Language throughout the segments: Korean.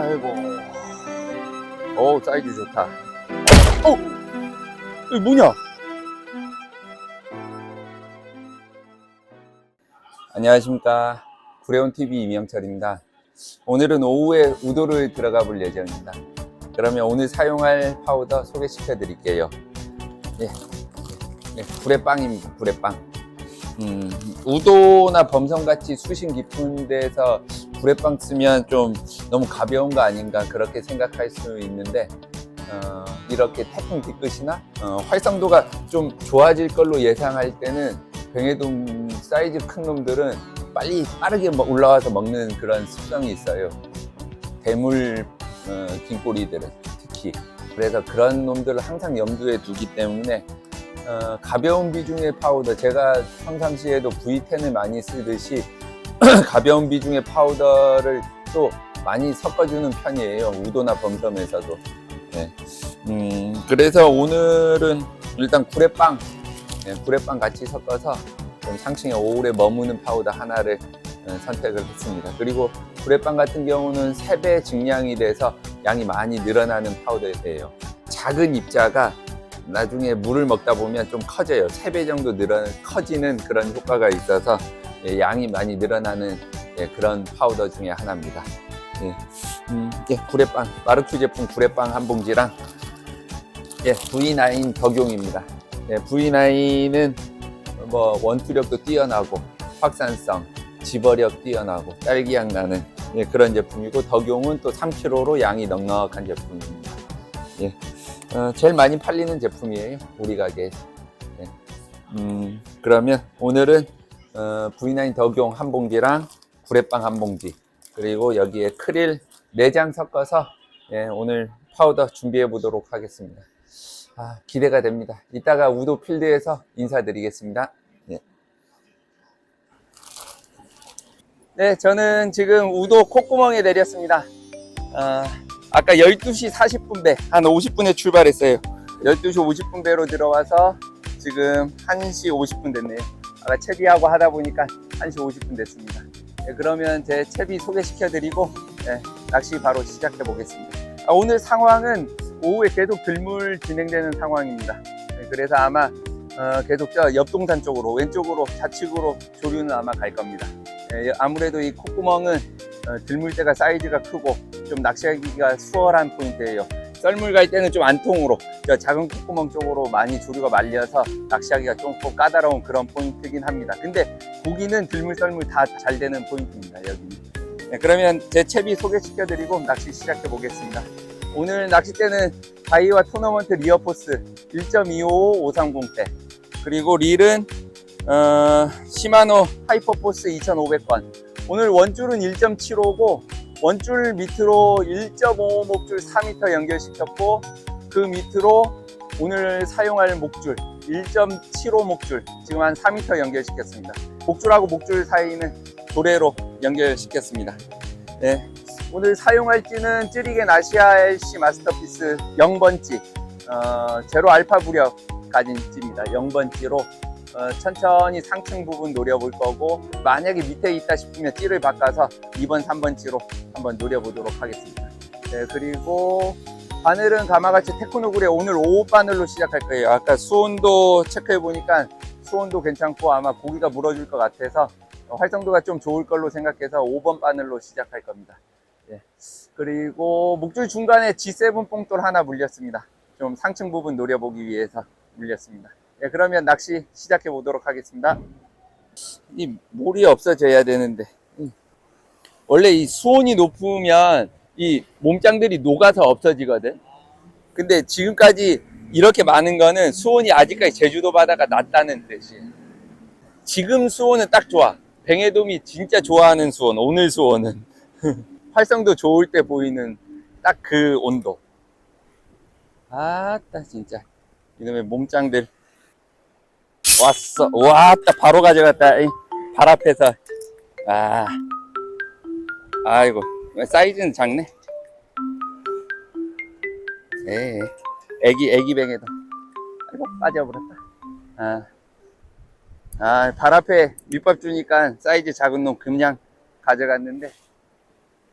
아이고. 오, 사이즈 좋다. 어? 이거 뭐냐? 안녕하십니까. 구레온 TV 이명철입니다. 오늘은 오후에 우도를 들어가 볼 예정입니다. 그러면 오늘 사용할 파우더 소개시켜 드릴게요. 예. 예, 구레빵입니다. 구레빵. 음, 우도나 범성같이 수심 깊은 데서 구레빵 쓰면 좀 너무 가벼운 거 아닌가 그렇게 생각할 수 있는데 어, 이렇게 태풍 뒤끝이나 어, 활성도가 좀 좋아질 걸로 예상할 때는 뱅에돔 사이즈 큰 놈들은 빨리 빠르게 먹- 올라와서 먹는 그런 습성이 있어요. 대물 어, 긴꼬리들은 특히 그래서 그런 놈들을 항상 염두에 두기 때문에 어, 가벼운 비중의 파우더 제가 평상시에도 V10을 많이 쓰듯이 가벼운 비중의 파우더를 또 많이 섞어주는 편이에요. 우도나 범섬에서도. 네. 음, 그래서 오늘은 일단 구레빵. 네, 구레빵 같이 섞어서 좀 상층에 오래 머무는 파우더 하나를 어, 선택을 했습니다. 그리고 구레빵 같은 경우는 3배 증량이 돼서 양이 많이 늘어나는 파우더예요. 작은 입자가 나중에 물을 먹다 보면 좀 커져요. 3배 정도 늘어 커지는 그런 효과가 있어서 예, 양이 많이 늘어나는 예, 그런 파우더 중에 하나입니다. 예, 음, 예, 구레빵 마르큐 제품 구레빵 한 봉지랑 예, V9 덕용입니다. 예, V9은 뭐 원투력도 뛰어나고 확산성, 집어력 뛰어나고 딸기향 나는 예, 그런 제품이고 덕용은 또 3kg로 양이 넉넉한 제품입니다. 예. 어, 제일 많이 팔리는 제품이에요. 우리 가게에서. 네. 음, 그러면 오늘은 어, V9 덕용 한 봉지랑 구레빵 한 봉지 그리고 여기에 크릴 4장 섞어서 예, 오늘 파우더 준비해 보도록 하겠습니다. 아, 기대가 됩니다. 이따가 우도 필드에서 인사드리겠습니다. 네. 네, 저는 지금 우도 콧구멍에 내렸습니다. 아, 아까 12시 40분 배, 한 50분에 출발했어요. 12시 50분 배로 들어와서 지금 1시 50분 됐네요. 아까 채비하고 하다 보니까 1시 50분 됐습니다. 네, 그러면 제 채비 소개시켜 드리고 네, 낚시 바로 시작해 보겠습니다. 아, 오늘 상황은 오후에 계속 들물 진행되는 상황입니다. 네, 그래서 아마 어, 계속 저 옆동산 쪽으로 왼쪽으로 좌측으로 조류는 아마 갈 겁니다. 네, 아무래도 이 콧구멍은 어, 들물대가 사이즈가 크고 좀 낚시하기가 수월한 포인트예요. 썰물 갈 때는 좀 안통으로 저 작은 콧구멍 쪽으로 많이 조류가 말려서 낚시하기가 조금 까다로운 그런 포인트긴 합니다. 근데 고기는 들물 썰물 다 잘 되는 포인트입니다. 여기는. 네, 그러면 제 채비 소개시켜 드리고 낚시 시작해 보겠습니다. 오늘 낚싯대는 바이와 토너먼트 리어포스 1.25 530대 그리고 릴은 어, 시마노 하이퍼포스 2500번 오늘 원줄은 1.75고 원줄 밑으로 1.5 목줄 4m 연결시켰고 그 밑으로 오늘 사용할 목줄 1.75 목줄 지금 한 4m 연결시켰습니다. 목줄하고 목줄 사이는 도래로 연결시켰습니다. 네. 오늘 사용할 찌는 찌리겐 아시아 LC 마스터피스 0번찌 어, 제로 알파 부력 가진 찌입니다. 0번찌로 어, 천천히 상층 부분 노려볼 거고 만약에 밑에 있다 싶으면 찌를 바꿔서 2번, 3번 찌로 한번 노려보도록 하겠습니다. 네, 그리고 바늘은 가마같이 테크노그레 오늘 5 바늘로 시작할 거예요. 아까 수온도 체크해 보니까 수온도 괜찮고 아마 고기가 물어줄 것 같아서 어, 활성도가 좀 좋을 걸로 생각해서 5번 바늘로 시작할 겁니다. 네. 그리고 목줄 중간에 G7 뽕돌 하나 물렸습니다. 좀 상층 부분 노려보기 위해서 물렸습니다. 네, 그러면 낚시 시작해 보도록 하겠습니다. 이 몰이 없어져야 되는데 음. 원래 이 수온이 높으면 이 몸짱들이 녹아서 없어지거든. 근데 지금까지 이렇게 많은 거는 수온이 아직까지 제주도 바다가 낮다는 뜻이에요. 지금 수온은 딱 좋아. 뱅에돔이 진짜 좋아하는 수온. 오늘 수온은 활성도 좋을 때 보이는 딱 그 온도. 아따 진짜 이놈의 몸짱들. 왔어. 왔다. 바로 가져갔다. 발 앞에서. 아. 아이고. 사이즈는 작네. 에 애기, 애기 뱅에도. 아이고, 빠져버렸다. 아. 아, 발 앞에 밑밥 주니까 사이즈 작은 놈 그냥 가져갔는데.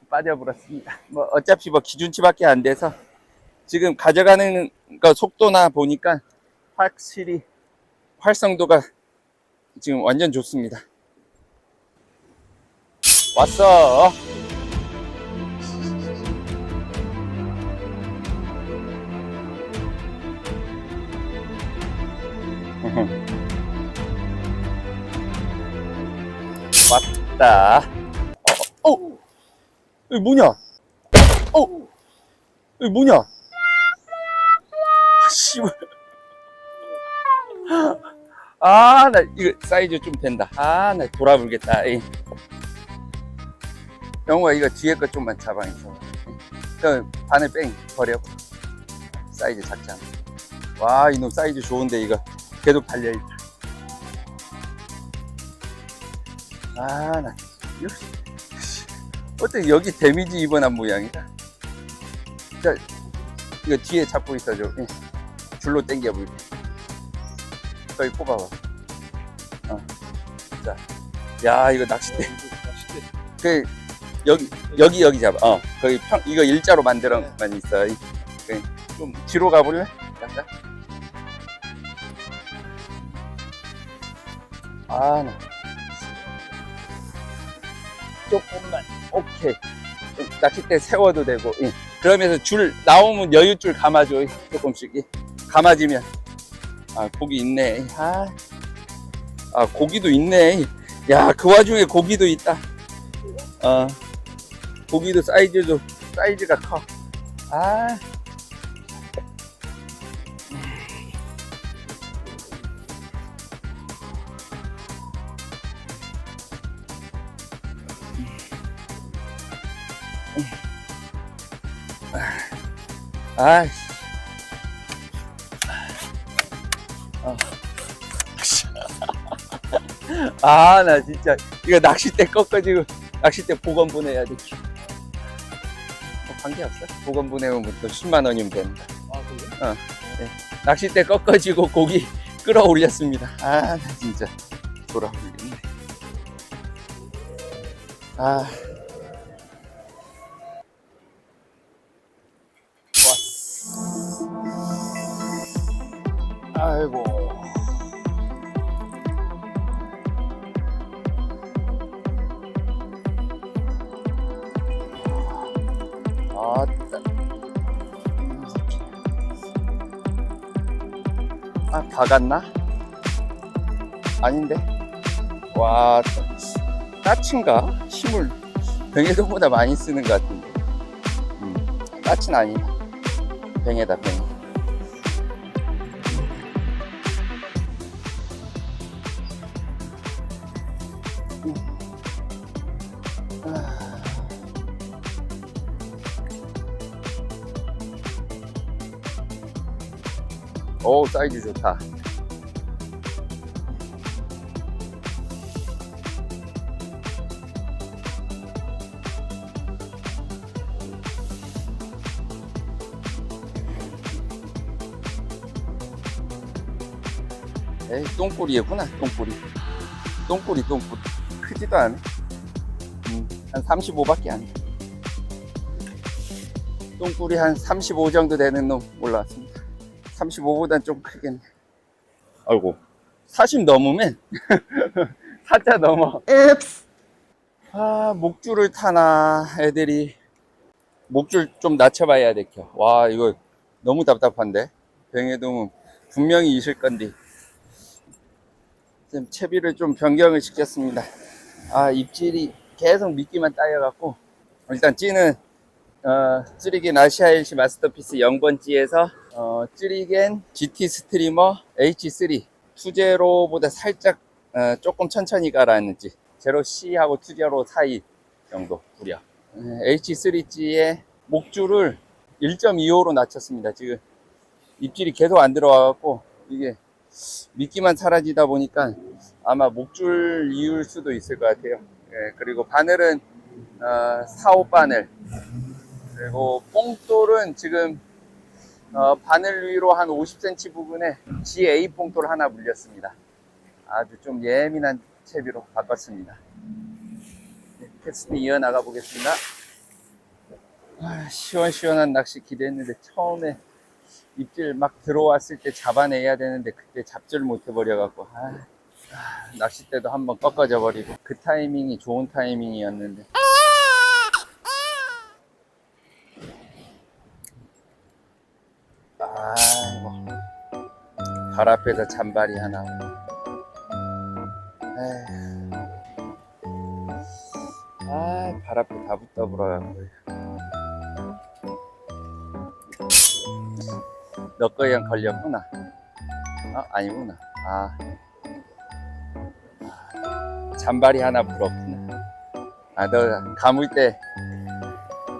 빠져버렸습니다. 뭐 어차피 뭐 기준치밖에 안 돼서 지금 가져가는 거 속도나 보니까 확실히 활성도가 지금 완전 좋습니다. 왔어. 왔다. 어, 어, 이게 뭐냐? 어, 이게 뭐냐? 아, 씨발. 아, 나 이거 사이즈 좀 된다. 아, 나 돌아불겠다. 에이. 영호야, 이거 뒤에 거 좀만 잡아 있어. 그 바늘 뺑 버려. 사이즈 작잖아. 와, 이놈 사이즈 좋은데 이거 계속 달려있다. 아, 나 이거 어떻게 여기 데미지 입어난 모양이다. 자, 이거 뒤에 잡고 있어줘. 예. 줄로 당겨볼게. 거기 꼽아봐. 어. 자, 야 이거 낚싯대. 그 여기 여기 여기 잡아. 어, 거기 평 이거 일자로 만들어 만 있어. 이- 그, 좀 뒤로 가볼래? 약간. 아, 나. 조금만. 오케이. 좀 낚싯대 세워도 되고. 예. 그러면서 줄 나오면 여유줄 감아줘. 조금씩. 예. 감아지면. 아, 고기 있네. 아, 아 고기도 있네. 야, 그 와중에 고기도 있다. 어, 고기도 사이즈도, 사이즈가 커. 아. 아이 아, 나 진짜 이거 낚싯대 꺾어지고 낚싯대 복원 보내야 돼. 뭐 관계없어? 복원 보내면 뭐또 10만 원이면 된다. 아, 그래요? 낚싯대 꺾어지고 고기 끌어올렸습니다. 아, 나 진짜 돌아올리겠네. 아. 아이고. 갔나? 아닌데? 와, 까치인가? 힘을 병에도보다 많이 쓰는 것 같은데. 음, 까치는 아니다. 병에다, 병. 음. 오, 사이즈 좋다. 에이, 똥꼬리였구나, 똥꼬리. 똥꼬리, 똥꼬리. 크지도 않아. 음, 한 35밖에 안 돼. 똥꼬리 한 35 정도 되는 놈 올라왔습니다. 35보단 좀 크겠네. 아이고. 40 넘으면, 사자 넘어. 아, 목줄을 타나, 애들이. 목줄 좀 낮춰봐야 되켜. 와, 이거 너무 답답한데? 병에도 분명히 있을 건데. 지금 채비를 좀 변경을 시켰습니다. 아, 입질이 계속 미끼만 따여갖고, 일단 찌는, 어, 찌리겐 아시아 일시 마스터피스 0번 찌에서, 어, 찌리겐 GT 스트리머 H3. 투제로보다 살짝, 어, 조금 천천히 가라앉는지. 제로 C하고 투제로 사이 정도 구려. H3G의 목줄을 1.25로 낮췄습니다. 지금 입질이 계속 안 들어와갖고, 이게 미끼만 사라지다 보니까 아마 목줄 이을 수도 있을 것 같아요. 예, 그리고 바늘은 어, 4, 5 바늘. 그리고 뽕돌은 지금 어, 바늘 위로 한 50cm 부분에 GA 뽕돌 하나 물렸습니다. 아주 좀 예민한 채비로 바꿨습니다. 네, 캐스팅 이어나가 보겠습니다. 아, 시원시원한 낚시 기대했는데 처음에 입질 막 들어왔을 때 잡아내야 되는데 그때 잡지를 못해버려갖고 아, 아, 낚싯대도 한번 꺾어져 버리고 그 타이밍이 좋은 타이밍이었는데 발 앞에서 잔발이 하나 에휴. 아, 발 앞에 다 불어갖고 너 거에 걸렸구나 아, 아니구나 아. 아, 잔발이 하나 불었구나 아, 너 감을 때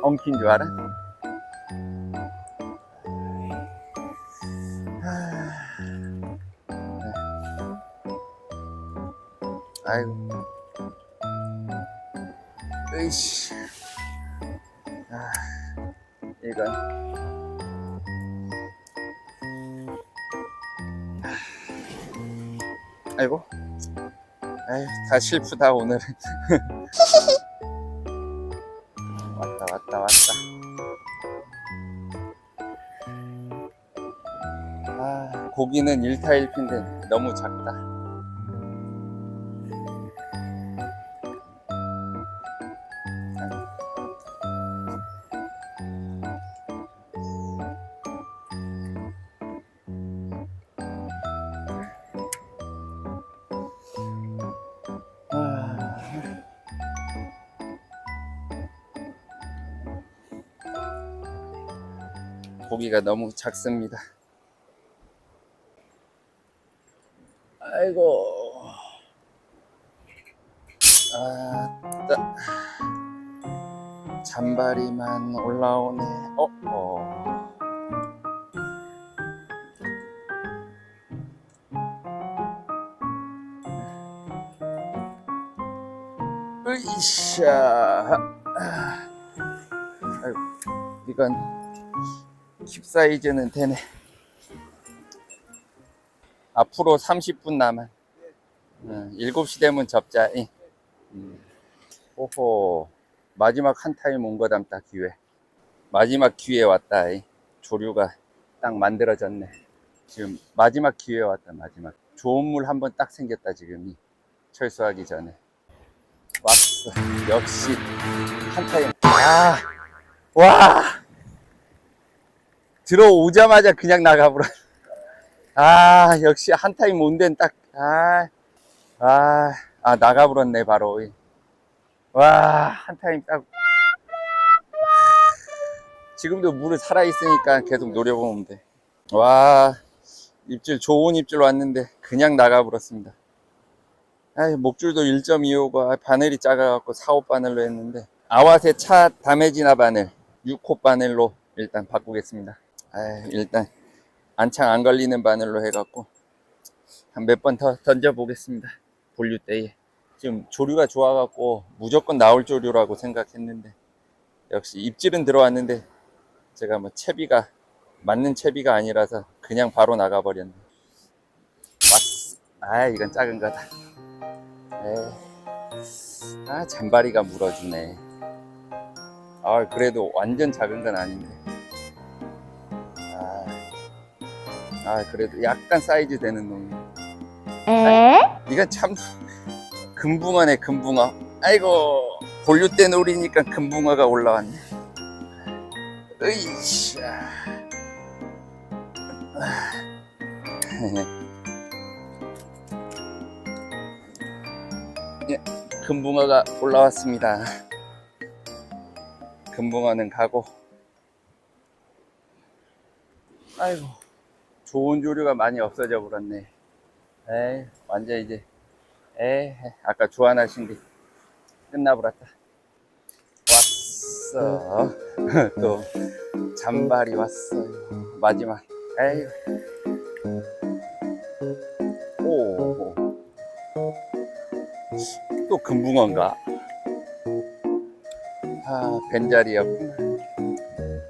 엉킨 줄 알아? 아이고. 으이씨. 아, 이건. 아이고. 아이, 다 슬프다, 오늘은. 왔다, 왔다, 왔다. 아, 고기는 1타 1피인데 너무 작다. 고기가 너무 작습니다. 아이고. 아, 따. 잔바리만 올라오네. 어, 어. 으이샤. 아이고, 이건 킵사이즈는 되네. 앞으로 30분 남아. 응, 7시 되면 접자. 잉. 음. 오호. 마지막 한 타임 온 거 담다 기회. 마지막 기회 왔다. 잉. 조류가 딱 만들어졌네. 지금 마지막 기회 왔다. 마지막. 좋은 물 한 번 딱 생겼다 지금이. 철수하기 전에. 왔어. 역시 한 타임. 아, 와. 들어오자마자 그냥 나가버려. 아, 역시 한 타임 온 데는 딱, 아, 아, 아, 나가버렸네, 바로. 와, 한 타임 딱. 지금도 물을 살아있으니까 계속 노려보면 돼. 와, 입질, 좋은 입질 왔는데, 그냥 나가버렸습니다. 아, 목줄도 1.25가 바늘이 작아갖고 4호 바늘로 했는데, 아와세 차 다메지나 바늘, 6호 바늘로 일단 바꾸겠습니다. 아, 일단 안창 안 걸리는 바늘로 해갖고 한 몇 번 더 던져 보겠습니다. 본류 때에 지금 조류가 좋아갖고 무조건 나올 조류라고 생각했는데 역시 입질은 들어왔는데 제가 뭐 채비가 맞는 채비가 아니라서 그냥 바로 나가버렸네. 왔어. 아 이건 작은 거다. 에이. 아 잔바리가 물어주네. 아 그래도 완전 작은 건 아닌데. 아 그래도 약간 사이즈 되는 놈이. 에? 이건 참 금붕어네 금붕어. 아이고 본류 때 노리니까 금붕어가 올라왔네. 으이샤. 예, 금붕어가 올라왔습니다. 금붕어는 가고. 아이고 좋은 조류가 많이 없어져 버렸네. 에이 완전 이제 에이 아까 좋아하신 게 끝나버렸다. 왔어 또 잔발이 왔어요. 마지막 에이 오. 또 금붕어인가? 아, 벤자리였구나.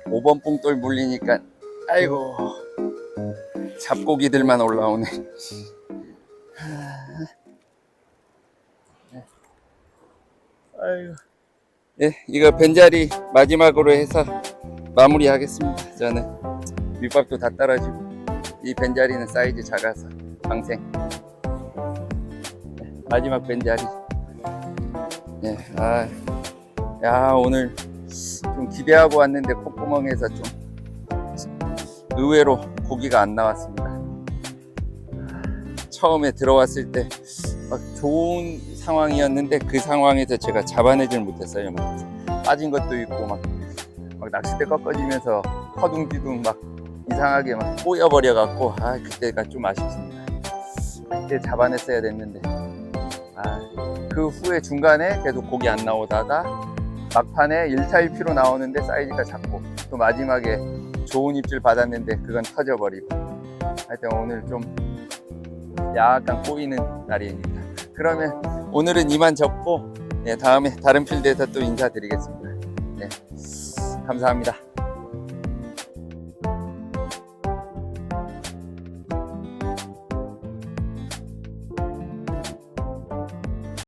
5번 뽕돌 물리니까, 아이고, 잡고기들만 올라오네. 아이고, 예, 이거 벤자리 마지막으로 해서 마무리하겠습니다. 저는 밑밥도 다 떨어지고 이 벤자리는 사이즈 작아서 방생. 네, 마지막 벤자리. 예, 아, 야 오늘 좀 기대하고 왔는데 콧구멍에서 좀 의외로 고기가 안 나왔습니다. 처음에 들어왔을 때 막 좋은 상황이었는데 그 상황에서 제가 잡아내질 못했어요. 막 빠진 것도 있고 막, 막 낚싯대 꺾어지면서 허둥지둥 막 이상하게 막 꼬여버려 갖고 아 그때가 좀 아쉽습니다. 그때 잡아냈어야 됐는데 아, 그 후에 중간에 계속 고기 안 나오다가 막판에 1차 1피로 나오는데 사이즈가 작고 또 마지막에 좋은 입질 받았는데 그건 터져버리고 하여튼 오늘 좀 약간 꼬이는 날입니다. 그러면 오늘은 이만 접고 예, 다음에 다른 필드에서 또 인사드리겠습니다. 네, 감사합니다.